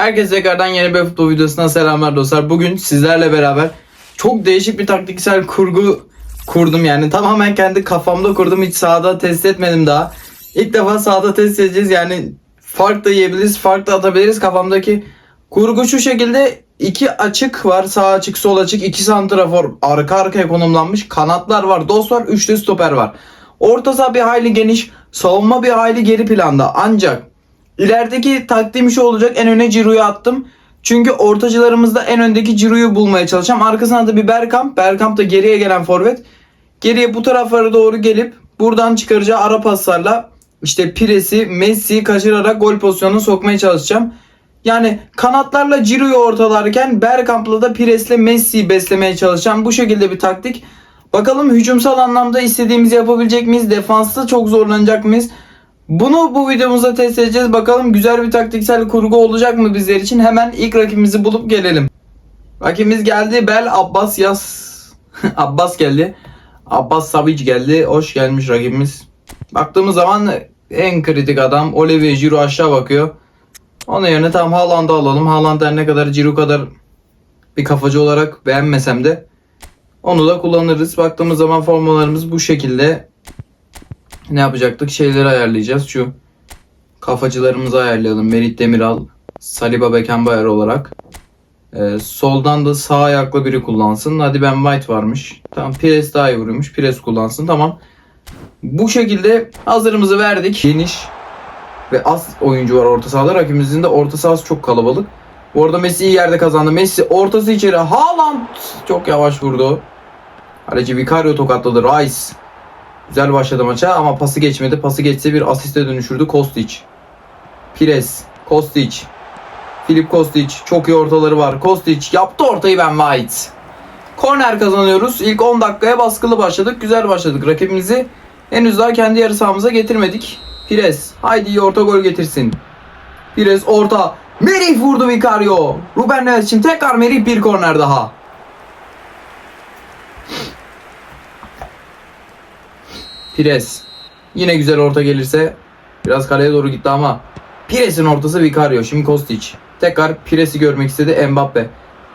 Herkese tekrardan yeni bir futbol videosuna selamlar dostlar. Bugün sizlerle beraber çok değişik bir taktiksel kurgu kurdum yani. Tamamen kendi kafamda kurdum. Hiç sahada test etmedim daha. İlk defa sahada test edeceğiz. Yani fark da yiyebiliriz, fark da atabiliriz. Kafamdaki kurgu şu şekilde. iki açık var. Sağ açık, sol açık. iki santrafor arka arkaya konumlanmış. Kanatlar var, dos var, üçlü stoper var. Orta saha bir hayli geniş. Savunma bir hayli geri planda. Ancak İlerideki taktiğim şu olacak. En öne Ciro'yu attım. Çünkü ortacılarımızda en öndeki Ciro'yu bulmaya çalışacağım. Arkasına da bir Bergkamp. Bergkamp da geriye gelen forvet. Geriye bu taraflara doğru gelip buradan çıkaracağı ara paslarla işte Pires'i, Messi'yi kaçırarak gol pozisyonuna sokmaya çalışacağım. Yani kanatlarla Ciro'yu ortalarken Bergkamp'la da Pires'le Messi'yi beslemeye çalışacağım. Bu şekilde bir taktik. Bakalım hücumsal anlamda istediğimizi yapabilecek miyiz? Defansta çok zorlanacak mıyız? Bunu bu videomuzda test edeceğiz. Bakalım güzel bir taktiksel kurgu olacak mı bizler için? Hemen ilk rakibimizi bulup gelelim. Rakibimiz geldi. Bel Abbas Yas. Abbas geldi. Abbas Savic geldi. Hoş gelmiş rakibimiz. Baktığımız zaman en kritik adam Olivier Giroud aşağı bakıyor. Onun yerine tam Haaland'ı alalım. Haaland her ne kadar Giroud kadar bir kafacı olarak beğenmesem de onu da kullanırız. Baktığımız zaman formalarımız bu şekilde ne yapacaktık? Şeyleri ayarlayacağız. Şu kafacılarımızı ayarlayalım. Merit Demiral, Saliba Beckenbauer olarak. Ee, soldan da sağ ayaklı biri kullansın. Hadi ben White varmış. Tamam Pires daha iyi vuruyormuş. Pires kullansın. Tamam. Bu şekilde hazırımızı verdik. Geniş ve az oyuncu var orta sahada. Rakibimizin de orta sahası çok kalabalık. Bu arada Messi iyi yerde kazandı. Messi ortası içeri. Haaland çok yavaş vurdu. Kaleci Vicario tokatladı. Rice Güzel başladı maça ama pası geçmedi. Pası geçse bir asiste dönüşürdü Kostic. Pires, Kostic. Filip Kostic çok iyi ortaları var. Kostic yaptı ortayı Ben White. Korner kazanıyoruz. İlk 10 dakikaya baskılı başladık. Güzel başladık. Rakibimizi henüz daha kendi yarı sahamıza getirmedik. Pires haydi iyi orta gol getirsin. Pires orta. Merih vurdu Vicario. Ruben Neves için tekrar Merih bir korner daha. Pires. Yine güzel orta gelirse biraz kaleye doğru gitti ama Pires'in ortası Vicario. Şimdi Kostic. Tekrar Pires'i görmek istedi Mbappe.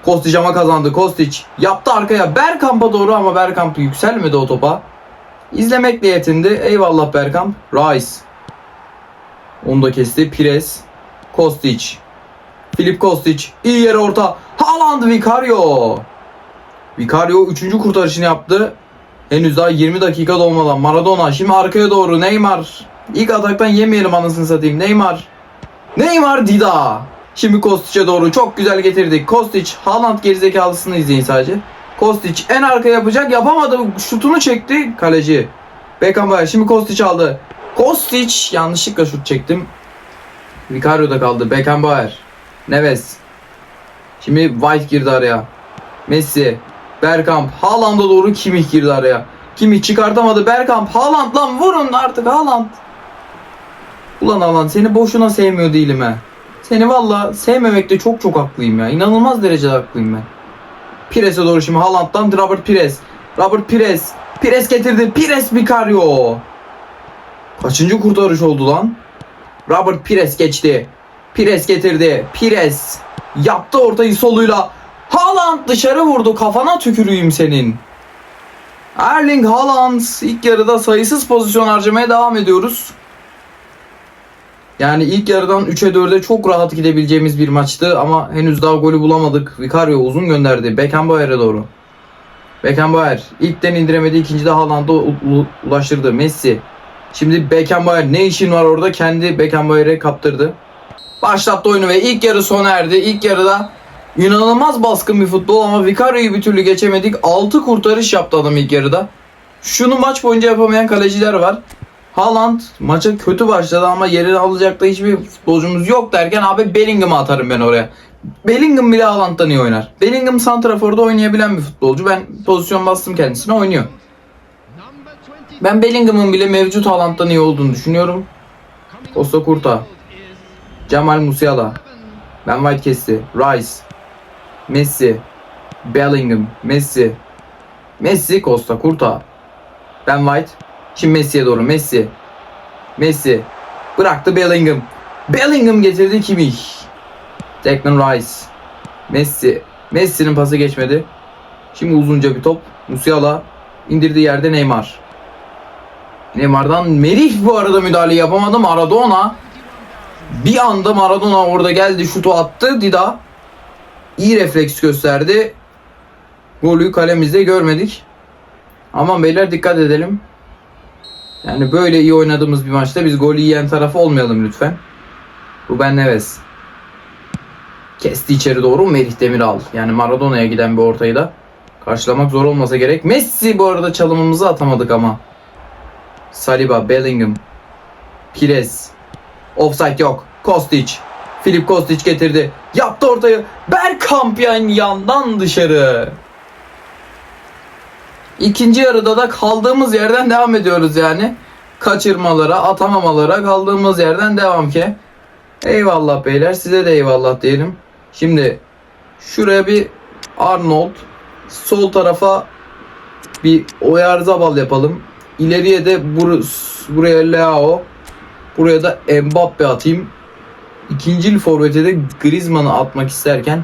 Kostic ama kazandı. Kostic yaptı arkaya Bergkamp'a doğru ama Bergkamp yükselmedi o topa. İzlemekle yetindi. Eyvallah Bergkamp. Rice. Onu da kesti. Pires. Kostic. Filip Kostic. iyi yer orta. Haaland Vicario. Vicario 3. kurtarışını yaptı. Henüz daha 20 dakika dolmadan Maradona şimdi arkaya doğru Neymar. İlk ataktan yemeyelim anasını satayım. Neymar. Neymar Dida. Şimdi Kostic'e doğru çok güzel getirdik. Kostic Haaland gerizekalısını izleyin sadece. Kostic en arka yapacak yapamadı. Şutunu çekti kaleci. Beckenbauer şimdi Kostic aldı. Kostic yanlışlıkla şut çektim. Vicario'da kaldı. Beckenbauer. Neves. Şimdi White girdi araya. Messi. Bergkamp Haaland'a doğru Kimmich girdi araya. Kimmich çıkartamadı. Bergkamp Haaland lan vurun artık Haaland. Ulan Haaland seni boşuna sevmiyor değilim he. Seni valla sevmemekte çok çok haklıyım ya. İnanılmaz derecede haklıyım ben. Pires'e doğru şimdi Haaland'dan Robert Pires. Robert Pires. Pires getirdi. Pires Vicario. Kaçıncı kurtarış oldu lan? Robert Pires geçti. Pires getirdi. Pires yaptı ortayı soluyla. Haaland dışarı vurdu. Kafana tükürüyüm senin. Erling Haaland ilk yarıda sayısız pozisyon harcamaya devam ediyoruz. Yani ilk yarıdan 3'e 4'e çok rahat gidebileceğimiz bir maçtı ama henüz daha golü bulamadık. Vicario uzun gönderdi Beckenbauer'e doğru. Beckenbauer ilkten indiremedi, ikincide Haaland'a ulaştırdı. Messi. Şimdi Beckenbauer ne işin var orada? Kendi Beckenbauer'e kaptırdı. Başlattı oyunu ve ilk yarı sona erdi. İlk yarıda İnanılmaz baskın bir futbol ama Vicario'yu bir türlü geçemedik. 6 kurtarış yaptı adam ilk yarıda. Şunu maç boyunca yapamayan kaleciler var. Haaland maça kötü başladı ama yerini alacak da hiçbir futbolcumuz yok derken abi Bellingham'ı atarım ben oraya. Bellingham bile Haaland'dan iyi oynar. Bellingham santraforda oynayabilen bir futbolcu. Ben pozisyon bastım kendisine oynuyor. Ben Bellingham'ın bile mevcut Haaland'dan iyi olduğunu düşünüyorum. Costa Curta. Cemal Musiala. Ben White kesti. Rice. Messi, Bellingham, Messi, Messi, Costa, Curta, Ben White. Şimdi Messi'ye doğru Messi, Messi bıraktı Bellingham. Bellingham getirdi Kimmich. Declan Rice. Messi. Messi'nin pası geçmedi. Şimdi uzunca bir top. Musiala indirdiği yerde Neymar. Neymar'dan Merih bu arada müdahale yapamadı. Maradona bir anda Maradona orada geldi şutu attı. Dida iyi refleks gösterdi. Golü kalemizde görmedik. Aman beyler dikkat edelim. Yani böyle iyi oynadığımız bir maçta biz golü yiyen tarafı olmayalım lütfen. Ruben Neves. Kesti içeri doğru Merih Demiral. Yani Maradona'ya giden bir ortayı da karşılamak zor olmasa gerek. Messi bu arada çalımımızı atamadık ama. Saliba, Bellingham, Pires. Offside yok. Kostic. Filip Kostic getirdi. Yaptı ortayı. Bergkamp yan yandan dışarı. İkinci yarıda da kaldığımız yerden devam ediyoruz yani. Kaçırmalara, atamamalara kaldığımız yerden devam ki. Eyvallah beyler size de eyvallah diyelim. Şimdi şuraya bir Arnold sol tarafa bir Oyarzabal yapalım. İleriye de bur- buraya Leao buraya da Mbappe atayım. İkinci forvete de Griezmann'ı atmak isterken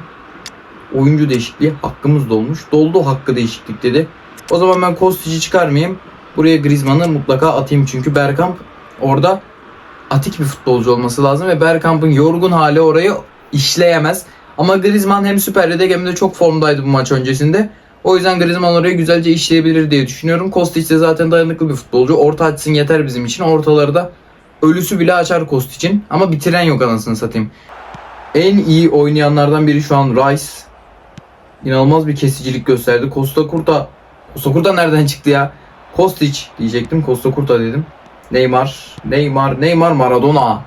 oyuncu değişikliği hakkımız dolmuş. Doldu hakkı değişiklik dedi. O zaman ben Kostic'i çıkarmayayım. Buraya Griezmann'ı mutlaka atayım çünkü Bergkamp orada atik bir futbolcu olması lazım ve Bergkamp'ın yorgun hali orayı işleyemez. Ama Griezmann hem Süper Lig'de hem de çok formdaydı bu maç öncesinde. O yüzden Griezmann orayı güzelce işleyebilir diye düşünüyorum. Kostic de zaten dayanıklı bir futbolcu. Orta açsın yeter bizim için. Ortaları da ölüsü bile açar Kostic'in. Ama bitiren yok anasını satayım. En iyi oynayanlardan biri şu an Rice. İnanılmaz bir kesicilik gösterdi. Costa Curta. Costa Curta nereden çıktı ya? Kostic diyecektim. Costa Curta dedim. Neymar. Neymar. Neymar Maradona.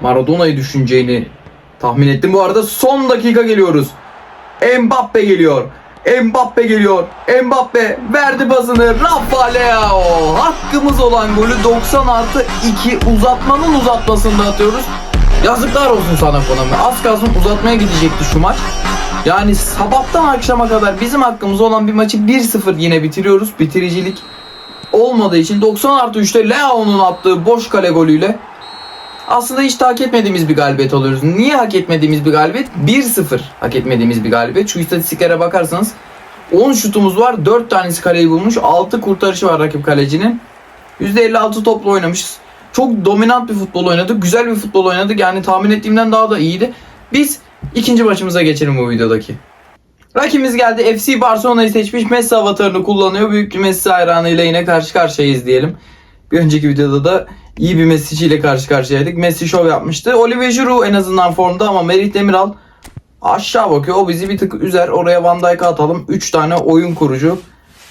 Maradona'yı düşüneceğini tahmin ettim. Bu arada son dakika geliyoruz. Mbappe geliyor. Mbappe geliyor. Mbappe verdi pasını. Rafa Leao. Hakkımız olan golü 90 artı 2 uzatmanın uzatmasında atıyoruz. Yazıklar olsun sana Konami. Az kalsın uzatmaya gidecekti şu maç. Yani sabahtan akşama kadar bizim hakkımız olan bir maçı 1-0 yine bitiriyoruz. Bitiricilik olmadığı için 90 artı 3'te Leao'nun attığı boş kale golüyle aslında hiç de hak etmediğimiz bir galibiyet alıyoruz. Niye hak etmediğimiz bir galibiyet? 1-0 hak etmediğimiz bir galibiyet. Şu istatistiklere bakarsanız 10 şutumuz var. 4 tanesi kaleyi bulmuş. 6 kurtarışı var rakip kalecinin. %56 topla oynamışız. Çok dominant bir futbol oynadık. Güzel bir futbol oynadık. Yani tahmin ettiğimden daha da iyiydi. Biz ikinci maçımıza geçelim bu videodaki. Rakibimiz geldi. FC Barcelona'yı seçmiş. Messi avatarını kullanıyor. Büyük bir Messi hayranıyla yine karşı karşıyayız diyelim. Bir önceki videoda da iyi bir Messi ile karşı karşıyaydık. Messi şov yapmıştı. Olivier Giroud en azından formda ama Merih Demiral aşağı bakıyor. O bizi bir tık üzer. Oraya Van Dijk'ı atalım. 3 tane oyun kurucu.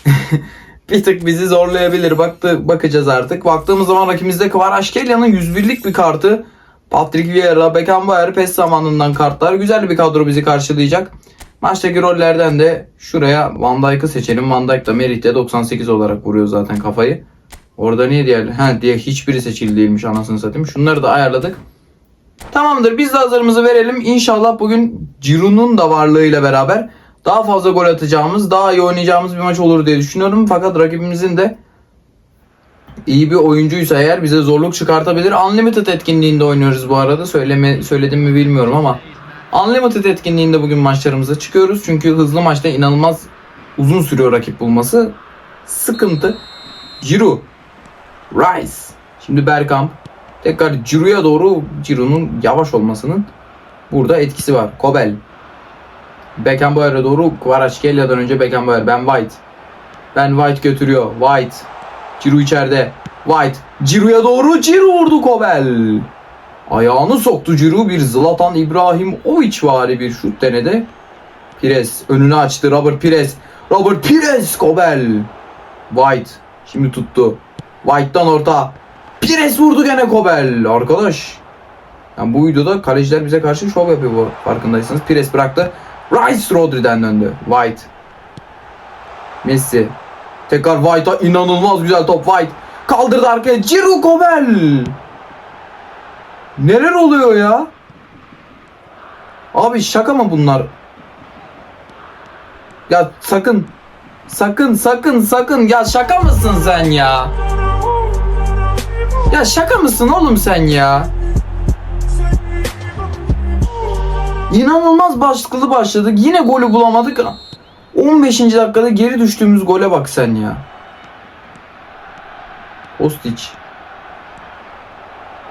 bir tık bizi zorlayabilir. Baktı, bakacağız artık. Baktığımız zaman rakibimizde Kvaratskheლიa'nın 101'lik bir kartı. Patrick Vieira, Beckenbauer, PES zamanından kartlar. Güzel bir kadro bizi karşılayacak. Maçtaki rollerden de şuraya Van Dijk'ı seçelim. Van Dijk da Merih'te 98 olarak vuruyor zaten kafayı. Orada niye diğer? Ha diye hiçbiri seçili değilmiş anasını satayım. Şunları da ayarladık. Tamamdır biz de hazırımızı verelim. İnşallah bugün Giroud'un da varlığıyla beraber daha fazla gol atacağımız, daha iyi oynayacağımız bir maç olur diye düşünüyorum. Fakat rakibimizin de iyi bir oyuncuysa eğer bize zorluk çıkartabilir. Unlimited etkinliğinde oynuyoruz bu arada. Söyleme, söyledim mi bilmiyorum ama Unlimited etkinliğinde bugün maçlarımıza çıkıyoruz. Çünkü hızlı maçta inanılmaz uzun sürüyor rakip bulması. Sıkıntı. Giroud. Rice. Şimdi Bergkamp. Tekrar Giroud'a doğru Giroud'un yavaş olmasının burada etkisi var. Kobel. Beckenbauer'e doğru Kvaratskheლიa'dan önce Beckenbauer. Ben White. Ben White götürüyor. White. Giroud içeride. White. Giroud'a doğru Giroud vurdu Kobel. Ayağını soktu Giroud bir Zlatan İbrahimovic vari bir şut denedi. Pires önünü açtı Robert Pires. Robert Pires Kobel. White şimdi tuttu. White'dan orta. Pires vurdu gene Kobel. Arkadaş. Yani bu videoda kaleciler bize karşı şov yapıyor bu farkındaysanız. Pires bıraktı. Rice Rodri'den döndü. White. Messi. Tekrar White'a inanılmaz güzel top White. Kaldırdı arkaya. Giroud Kobel. Neler oluyor ya? Abi şaka mı bunlar? Ya sakın. Sakın sakın sakın. Ya şaka mısın sen ya? Ya şaka mısın oğlum sen ya? İnanılmaz baskılı başladık. Yine golü bulamadık. 15. dakikada geri düştüğümüz gole bak sen ya. Ostić.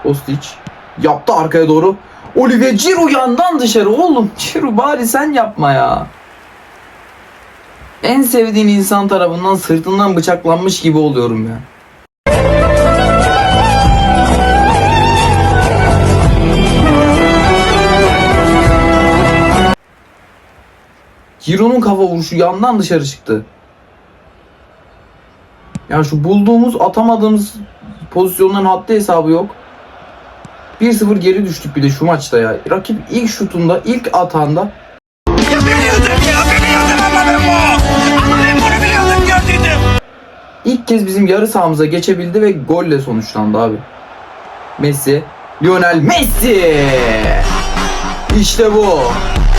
Ostić. Yaptı arkaya doğru. Olivier Giroud yandan dışarı. Oğlum Giroud bari sen yapma ya. En sevdiğin insan tarafından sırtından bıçaklanmış gibi oluyorum ya. Giroud'un kafa vuruşu yandan dışarı çıktı. Ya şu bulduğumuz atamadığımız pozisyonların haddi hesabı yok. 1-0 geri düştük bir de şu maçta ya. Rakip ilk şutunda, ilk gördüydüm. ilk kez bizim yarı sahamıza geçebildi ve golle sonuçlandı abi. Messi, Lionel Messi! İşte bu.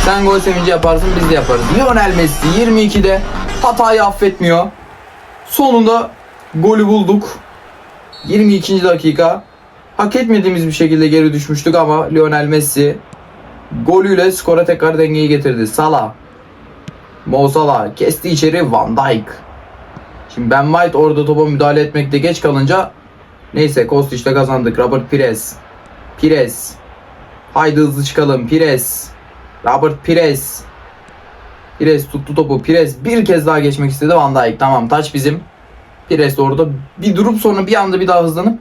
Sen gol sevinci yaparsın biz de yaparız. Lionel Messi 22'de hatayı affetmiyor. Sonunda golü bulduk. 22. dakika. Hak etmediğimiz bir şekilde geri düşmüştük ama Lionel Messi golüyle skora tekrar dengeyi getirdi. Salah. Mo Salah kesti içeri Van Dijk. Şimdi Ben White orada topa müdahale etmekte geç kalınca neyse Kostic'le kazandık. Robert Pires. Pires. Haydi hızlı çıkalım. Pires. Robert Pires. Pires tuttu topu. Pires bir kez daha geçmek istedi Van Dijk. Tamam taç bizim. Pires de orada bir durup sonra bir anda bir daha hızlanıp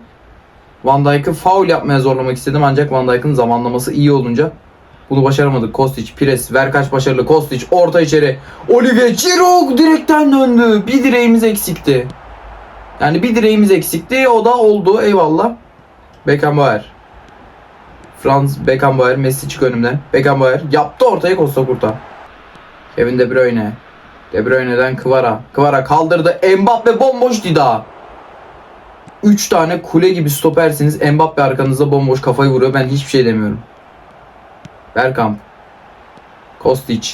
Van Dijk'ı faul yapmaya zorlamak istedim ancak Van Dijk'ın zamanlaması iyi olunca bunu başaramadık. Kostic, Pires, Verkaç başarılı. Kostic orta içeri. Olivier Giroud direkten döndü. Bir direğimiz eksikti. Yani bir direğimiz eksikti. O da oldu. Eyvallah. Beckenbauer. Franz Beckenbauer. Messi çık önümden. Beckenbauer yaptı ortaya Costa Curta. Kevin De Bruyne. De Bruyne'den Kvara. Kvara kaldırdı. Mbappe bomboş Dida. 3 tane kule gibi stopersiniz. Mbappe arkanızda bomboş kafayı vuruyor. Ben hiçbir şey demiyorum. Bergkamp. Kostic.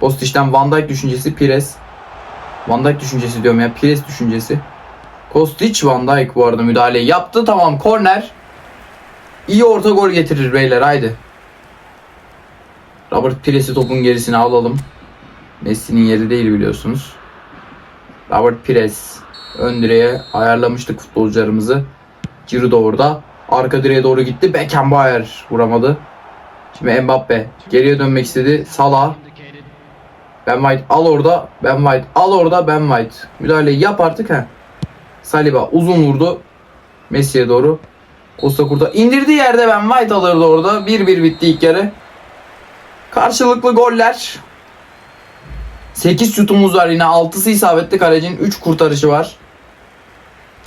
Kostic'ten Van Dijk düşüncesi Pires. Van Dijk düşüncesi diyorum ya. Pires düşüncesi. Kostic Van Dijk bu arada müdahaleyi yaptı. Tamam korner. İyi orta gol getirir beyler haydi. Robert Pires'i topun gerisine alalım. Messi'nin yeri değil biliyorsunuz. Robert Pires ön direğe ayarlamıştık futbolcularımızı. Giroud da orada. Arka direğe doğru gitti. Beckenbauer vuramadı. Şimdi Mbappe geriye dönmek istedi. Salah. Ben White al orada. Ben White al orada. Ben White. Müdahaleyi yap artık ha. Saliba uzun vurdu. Messi'ye doğru. Costa Curta indirdiği yerde Ben White alırdı orada. 1-1 bitti ilk yarı. Karşılıklı goller. 8 şutumuz var yine. 6'sı isabetli kalecinin 3 kurtarışı var.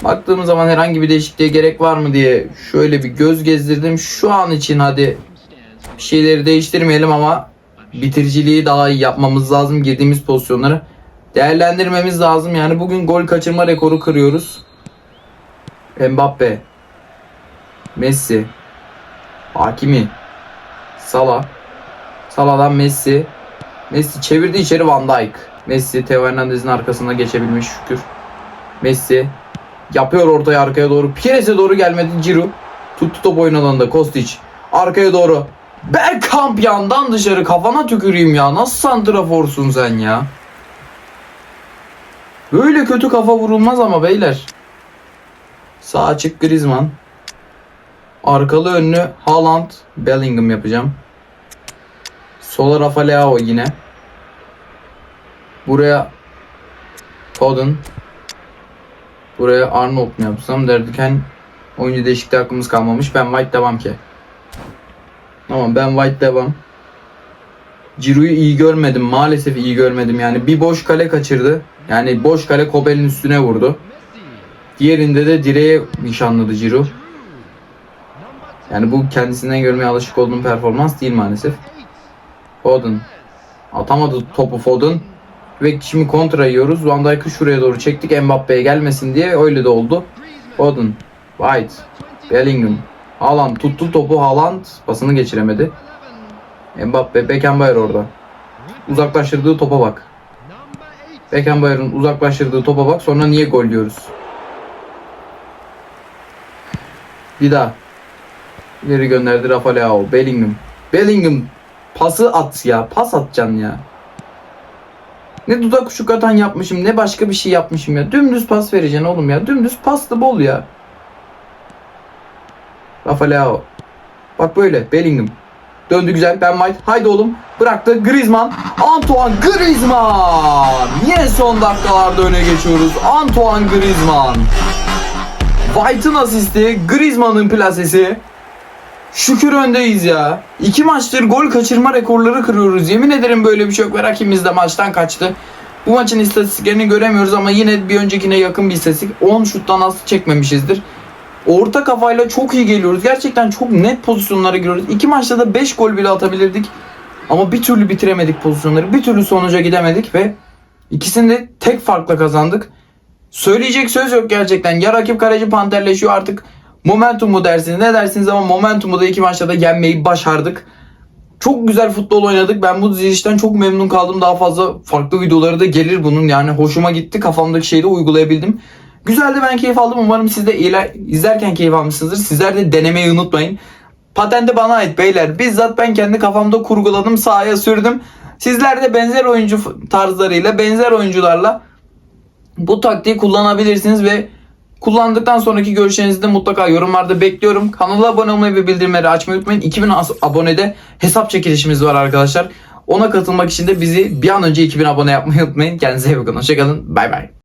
Baktığımız zaman herhangi bir değişikliğe gerek var mı diye şöyle bir göz gezdirdim. Şu an için hadi bir şeyleri değiştirmeyelim ama bitiriciliği daha iyi yapmamız lazım. Girdiğimiz pozisyonları değerlendirmemiz lazım. Yani bugün gol kaçırma rekoru kırıyoruz. Mbappe, Messi, Hakimi, Salah, Salah'dan Messi, Messi çevirdi içeri Van Dijk. Messi Teo Hernandez'in arkasına geçebilmiş şükür. Messi yapıyor ortaya arkaya doğru. Pires'e doğru gelmedi Giroud. Tuttu top oyun alanında Kostic. Arkaya doğru. Bergkamp yandan dışarı kafana tüküreyim ya. Nasıl santraforsun sen ya? Böyle kötü kafa vurulmaz ama beyler. Sağ açık Griezmann. Arkalı önlü Haaland. Bellingham yapacağım. Sola Rafa Leao yine. Buraya Foden. Buraya Arnold mu yapsam derdiken oyuncu değişikliği hakkımız kalmamış. Ben White devam ki. Tamam ben White devam. Ciro'yu iyi görmedim. Maalesef iyi görmedim. Yani bir boş kale kaçırdı. Yani boş kale Kobel'in üstüne vurdu. Diğerinde de direğe nişanladı Ciro. Yani bu kendisinden görmeye alışık olduğum performans değil maalesef. Foden. Atamadı topu Foden. Ve şimdi kontra yiyoruz. Van Dijk'ı şuraya doğru çektik Mbappe'ye gelmesin diye. Öyle de oldu. Foden. White. Bellingham. Haaland tuttu topu. Haaland pasını geçiremedi. Mbappe. Beckenbauer orada. Uzaklaştırdığı topa bak. Beckenbauer'ın uzaklaştırdığı topa bak. Sonra niye gol diyoruz? Bir daha. İleri gönderdi Rafa Leao. Bellingham. Bellingham pası at ya. Pas atacaksın ya. Ne dudak uçuk atan yapmışım ne başka bir şey yapmışım ya. Dümdüz pas vereceksin oğlum ya. Dümdüz paslı bol ya. Rafa Leao. Bak böyle Bellingham. Döndü güzel Ben White. Haydi oğlum. Bıraktı Griezmann. Antoine Griezmann. Yine son dakikalarda öne geçiyoruz. Antoine Griezmann. White'ın asisti. Griezmann'ın plasesi. Şükür öndeyiz ya. İki maçtır gol kaçırma rekorları kırıyoruz. Yemin ederim böyle bir şey yok ve de maçtan kaçtı. Bu maçın istatistiklerini göremiyoruz ama yine bir öncekine yakın bir istatistik. 10 şuttan az çekmemişizdir. Orta kafayla çok iyi geliyoruz. Gerçekten çok net pozisyonlara giriyoruz. İki maçta da 5 gol bile atabilirdik. Ama bir türlü bitiremedik pozisyonları. Bir türlü sonuca gidemedik ve ikisini de tek farkla kazandık. Söyleyecek söz yok gerçekten. Ya rakip kaleci panterleşiyor artık momentum mu dersiniz ne dersiniz ama momentumu da iki maçta da yenmeyi başardık. Çok güzel futbol oynadık. Ben bu dizilişten çok memnun kaldım. Daha fazla farklı videoları da gelir bunun. Yani hoşuma gitti. Kafamdaki şeyi de uygulayabildim. Güzeldi ben keyif aldım. Umarım siz de iler- izlerken keyif almışsınızdır. Sizler de denemeyi unutmayın. Patente bana ait beyler. Bizzat ben kendi kafamda kurguladım. Sahaya sürdüm. Sizler de benzer oyuncu tarzlarıyla, benzer oyuncularla bu taktiği kullanabilirsiniz ve kullandıktan sonraki görüşlerinizi de mutlaka yorumlarda bekliyorum. Kanala abone olmayı ve bildirimleri açmayı unutmayın. 2000 as- abonede hesap çekilişimiz var arkadaşlar. Ona katılmak için de bizi bir an önce 2000 abone yapmayı unutmayın. Kendinize iyi bakın. Hoşçakalın. Bay bay.